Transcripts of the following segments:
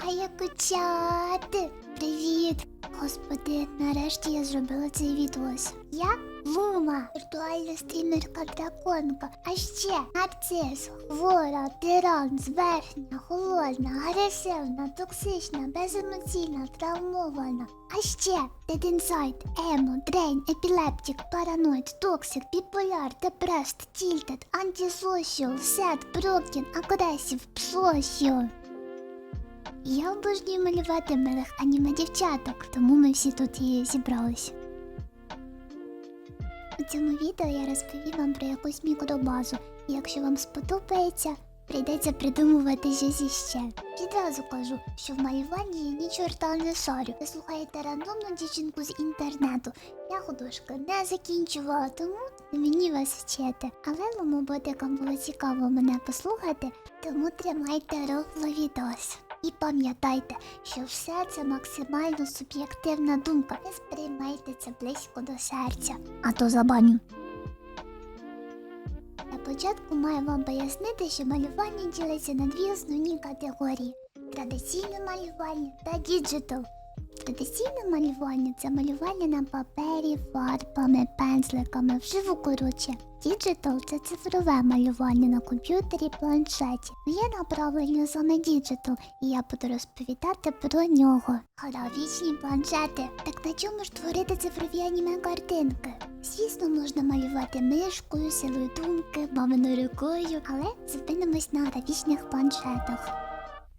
Хаякучати! Привіт! Господи, нарешті я зробила цей відос. Я Лума, віртуальна стрімерка драконка. А ще нарцис, хвора, тиран, зверхня, холодна, агресивна, токсична, беземоційна, травмована. А ще Dead Емо, Дрейн, Епілептик, Параноїд, Токсик, Біполяр, Депрест, Тільтед, Антисошіал, Сет, Брокін, Агресів, Псошіал. Я обожнюю малювати милих аніме дівчаток, тому ми всі тут і зібрались. У цьому відео я розповім вам про якусь мікробазу, якщо вам сподобається, прийдеться придумувати щось іще. Відразу кажу, що в малюванні я ні чорта не шарю. Ви слухаєте рандомну дівчинку з інтернету. Я художку не закінчувала, тому мені вас вчити. Але ломоботикам було цікаво мене послухати, тому тримайте рофло відос. І пам'ятайте, що все це максимально суб'єктивна думка. Не сприймайте це близько до серця. А то забаню. На початку маю вам пояснити, що малювання ділиться на дві основні категорії: традиційне малювання та діджитал. Традиційне малювання це малювання на папері, фарбами, пензликами, вживу коротше. Діджитал це цифрове малювання на комп'ютері, планшеті. Моє направлення саме діджитал, і я буду розповідати про нього. Графічні планшети. Так на чому ж творити цифрові аніме картинки? Звісно, можна малювати мишкою, силою думки, маминою рукою, але зупинимось на графічних планшетах.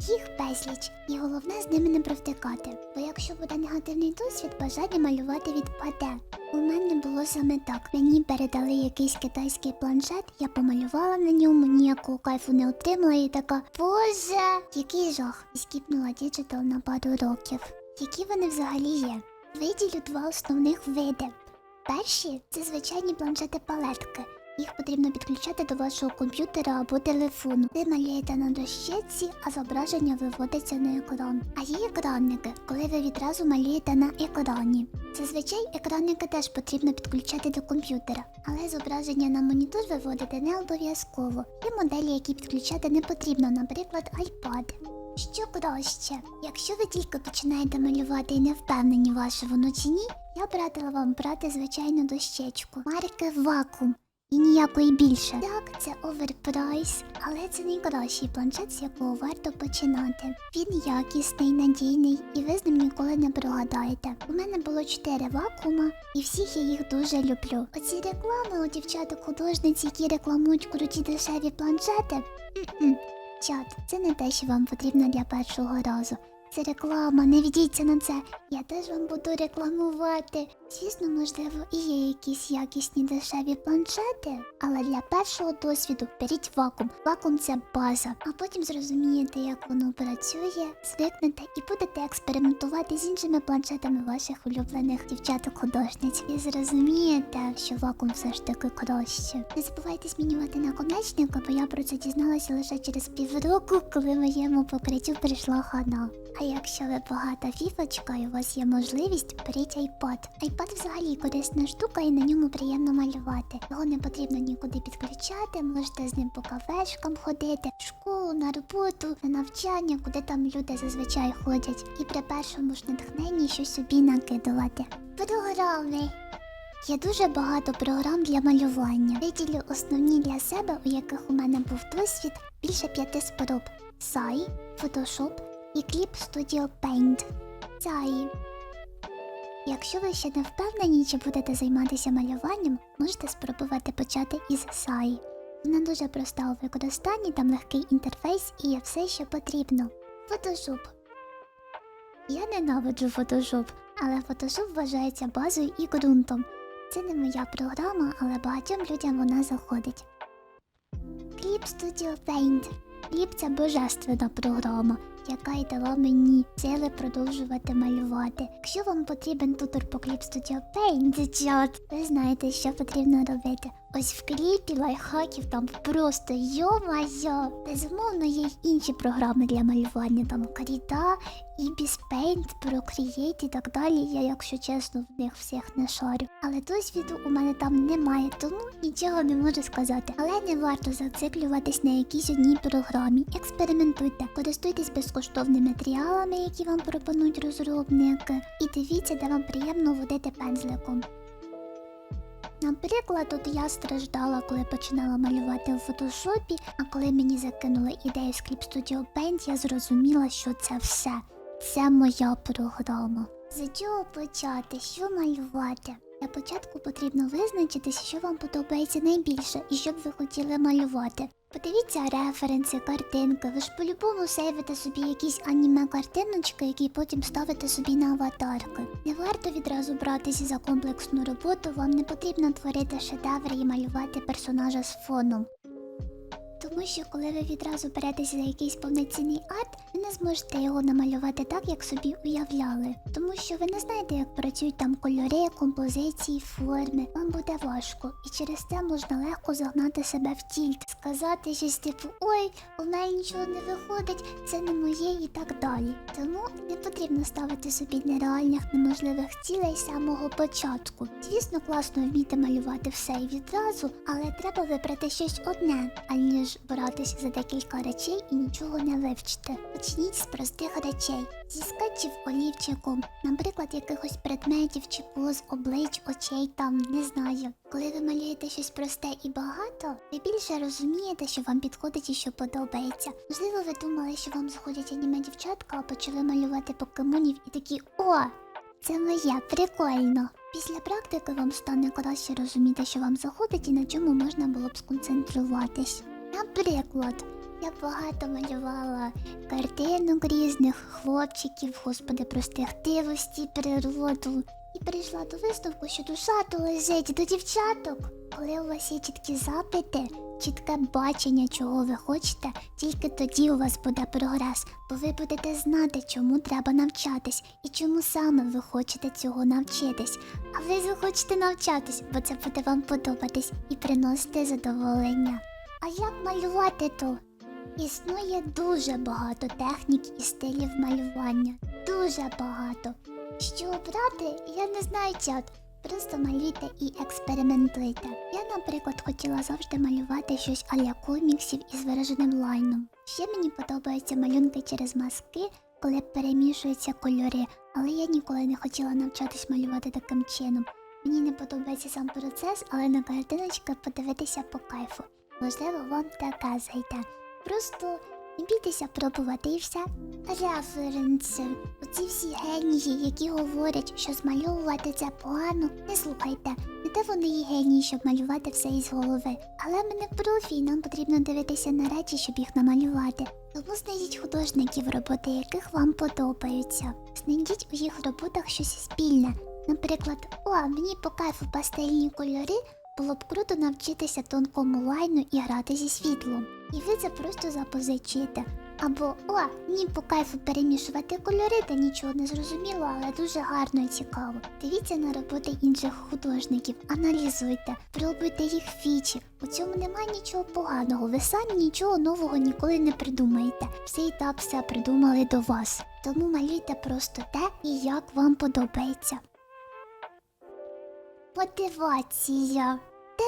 Їх безліч, і головне з ними не провтикати. Бо якщо буде негативний досвід, бажання малювати відпаде. У мене було саме так. Мені передали якийсь китайський планшет, я помалювала на ньому, ніякого кайфу не отримала і така Боже, який жах! І скіпнула діджитал на пару років. Які вони взагалі є? Виділю два основних види. Перші це звичайні планшети палетки. Їх потрібно підключати до вашого комп'ютера або телефону. Ви малюєте на дощечці, а зображення виводиться на екран. А є екранники, коли ви відразу малюєте на екрані. Зазвичай екранники теж потрібно підключати до комп'ютера, але зображення на монітор виводити не обов'язково. Є моделі, які підключати не потрібно, наприклад, iPad. Що краще, якщо ви тільки починаєте малювати і не впевнені, ваше воно чи ні, я б радила вам брати звичайну дощечку. Марки вакуум. І ніякої більше. Так, це оверпрайс, але це найкращий планшет, з якого варто починати. Він якісний, надійний, і ви з ним ніколи не прогадаєте. У мене було 4 вакуума, і всіх я їх дуже люблю. Оці реклами у дівчаток художниць, які рекламують круті дешеві планшети. Чат, це не те, що вам потрібно для першого разу. Це реклама, не ведіться на це. Я теж вам буду рекламувати. Звісно, можливо, і є якісь якісні дешеві планшети, але для першого досвіду беріть вакуум. Вакуум це база, а потім зрозумієте, як воно працює, звикнете і будете експериментувати з іншими планшетами ваших улюблених дівчаток-художниць. І зрозумієте, що вакуум все ж таки краще. Не забувайте змінювати наконечника, бо я про це дізналася лише через півроку, коли моєму покриттю прийшла хана. А якщо ви багата фіфочка і у вас є можливість, беріть iPad. iPad взагалі корисна штука і на ньому приємно малювати. Його не потрібно нікуди підключати, можете з ним по кафешкам ходити, в школу, на роботу, на навчання, куди там люди зазвичай ходять. І при першому ж натхненні щось собі накидувати. Програми. Є дуже багато програм для малювання. Виділю основні для себе, у яких у мене був досвід більше п'яти спороб. Sai, Photoshop і Clip Studio Paint. Sai. Якщо ви ще не впевнені, чи будете займатися малюванням, можете спробувати почати із Sai. Вона дуже проста у використанні, там легкий інтерфейс і є все, що потрібно. Photoshop. Я ненавиджу Photoshop, але Photoshop вважається базою і ґрунтом. Це не моя програма, але багатьом людям вона заходить. Clip Studio Paint. Clip – це божественна програма, яка й дала мені сили продовжувати малювати. Якщо вам потрібен тутор по Clip Studio ви знаєте, що потрібно робити. Ось в кліпі лайфхаків там просто йо-майо. Безумовно, є й інші програми для малювання, там Каріта, Ibis Paint, Procreate і так далі. Я, якщо чесно, в них всіх не шарю. Але досвіду у мене там немає, тому нічого не можу сказати. Але не варто зациклюватись на якійсь одній програмі. Експериментуйте, користуйтесь безкоштовними матеріалами, які вам пропонують розробники, і дивіться, де вам приємно водити пензликом. Наприклад, от я страждала, коли починала малювати у фотошопі, а коли мені закинули ідею з Clip Studio Paint, я зрозуміла, що це все. Це моя програма. З чого почати? Що малювати? Для початку потрібно визначитися, що вам подобається найбільше і що б ви хотіли малювати. Подивіться референси, картинки. Ви ж по-любому сейвите собі якісь аніме картиночки, які потім ставите собі на аватарки. Не варто відразу братися за комплексну роботу, вам не потрібно творити шедеври і малювати персонажа з фоном. Тому що коли ви відразу беретеся за якийсь повноцінний арт, ви не зможете його намалювати так, як собі уявляли. Тому що ви не знаєте, як працюють там кольори, композиції, форми. Вам буде важко, і через це можна легко загнати себе в тільт, сказати щось типу Ой, у мене нічого не виходить, це не моє і так далі. Тому не потрібно ставити собі нереальних неможливих цілей з самого початку. Звісно, класно вміти малювати все і відразу, але треба вибрати щось одне, аніж братися за декілька речей і нічого не вивчити. Почніть з простих речей, зі скетчів олівчиком, наприклад, якихось предметів чи поз, облич, очей там, не знаю. Коли ви малюєте щось просте і багато, ви більше розумієте, що вам підходить і що подобається. Можливо, ви думали, що вам заходять аніме дівчатка, а почали малювати покемонів і такі О! Це моє, прикольно. Після практики вам стане краще розуміти, що вам заходить і на чому можна було б сконцентруватись. Наприклад, я багато малювала картинок різних хлопчиків, господи, простихтивості, природу. І прийшла до висновку, що душа то лежить до дівчаток. Коли у вас є чіткі запити, чітке бачення, чого ви хочете, тільки тоді у вас буде прогрес, бо ви будете знати, чому треба навчатись і чому саме ви хочете цього навчитись. А ви захочете навчатись, бо це буде вам подобатись і приносити задоволення. А як малювати то? Існує дуже багато технік і стилів малювання. Дуже багато. Що обрати, я не знаю чат. Просто малюйте і експериментуйте. Я, наприклад, хотіла завжди малювати щось аля коміксів із вираженим лайном. Ще мені подобаються малюнки через маски, коли перемішуються кольори, але я ніколи не хотіла навчатись малювати таким чином. Мені не подобається сам процес, але на картиночки подивитися по кайфу. Можливо, вам таке зайде. Просто не бійтеся пробувати і все. Референси. Оці всі генії, які говорять, що змальовувати це погано, не слухайте. Не те вони є генії, щоб малювати все із голови. Але ми не профі, і нам потрібно дивитися на речі, щоб їх намалювати. Тому знайдіть художників, роботи яких вам подобаються. Знайдіть у їх роботах щось спільне. Наприклад, о, мені по кайфу пастельні кольори, було б круто навчитися тонкому лайну і грати зі світлом. І ви це просто запозичуєте. Або о, мені по кайфу перемішувати кольори, та нічого не зрозуміло, але дуже гарно і цікаво. Дивіться на роботи інших художників, аналізуйте, пробуйте їх фічі. У цьому немає нічого поганого. Ви самі нічого нового ніколи не придумаєте. Все і так все придумали до вас. Тому малюйте просто те і як вам подобається. Мотивація.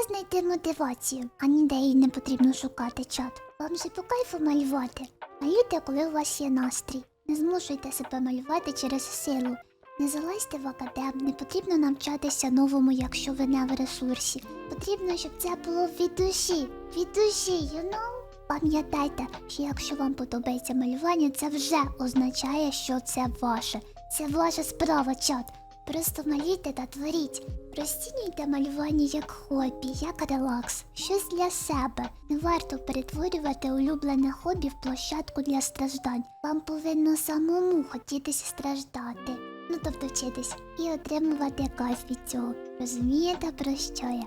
Де знайти мотивацію? А ніде її не потрібно шукати чат. Вам же по кайфу малювати. Малюйте, коли у вас є настрій. Не змушуйте себе малювати через силу. Не залазьте в академ, не потрібно навчатися новому, якщо ви не в ресурсі. Потрібно, щоб це було від душі. Від душі, you know? Пам'ятайте, що якщо вам подобається малювання, це вже означає, що це ваше. Це ваша справа, чат. Просто малюйте та творіть. Розцінюйте малювання як хобі, як релакс, щось для себе. Не варто перетворювати улюблене хобі в площадку для страждань. Вам повинно самому хотітися страждати. Ну тобто вчитись і отримувати кайф від цього. Розумієте, про що я?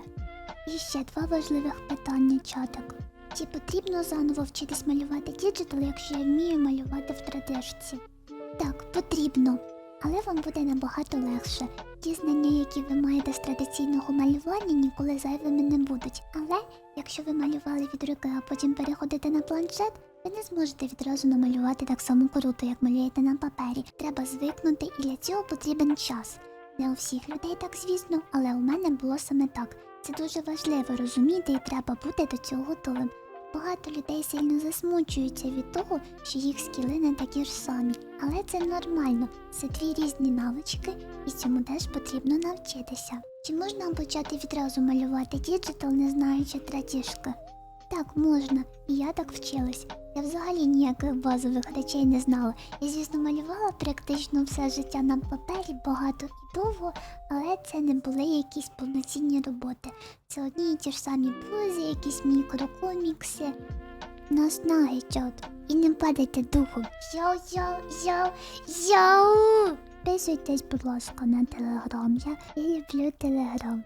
І ще два важливих питання чаток. Чи потрібно заново вчитись малювати діджитал, якщо я вмію малювати в традишці? Так, потрібно. Але вам буде набагато легше. Ті знання, які ви маєте з традиційного малювання, ніколи зайвими не будуть. Але якщо ви малювали від руки, а потім переходите на планшет, ви не зможете відразу намалювати так само круто, як малюєте на папері. Треба звикнути, і для цього потрібен час. Не у всіх людей так, звісно, але у мене було саме так. Це дуже важливо розуміти і треба бути до цього готовим. Багато людей сильно засмучуються від того, що їх скіли не такі ж самі. Але це нормально, це дві різні навички, і цьому теж потрібно навчитися. Чи можна почати відразу малювати діджитал, не знаючи третішки? Так, можна, і я так вчилась. Я взагалі ніяких базових речей не знала. Я, звісно, малювала практично все життя на папері багато і довго, але це не були якісь повноцінні роботи. Це одні і ті ж самі пози, якісь мікрокомікси. Наснаги, чат. І не падайте духом. Йоу, йоу, йоу, йоу! Підписуйтесь, будь ласка, на телеграм. Я люблю телеграм.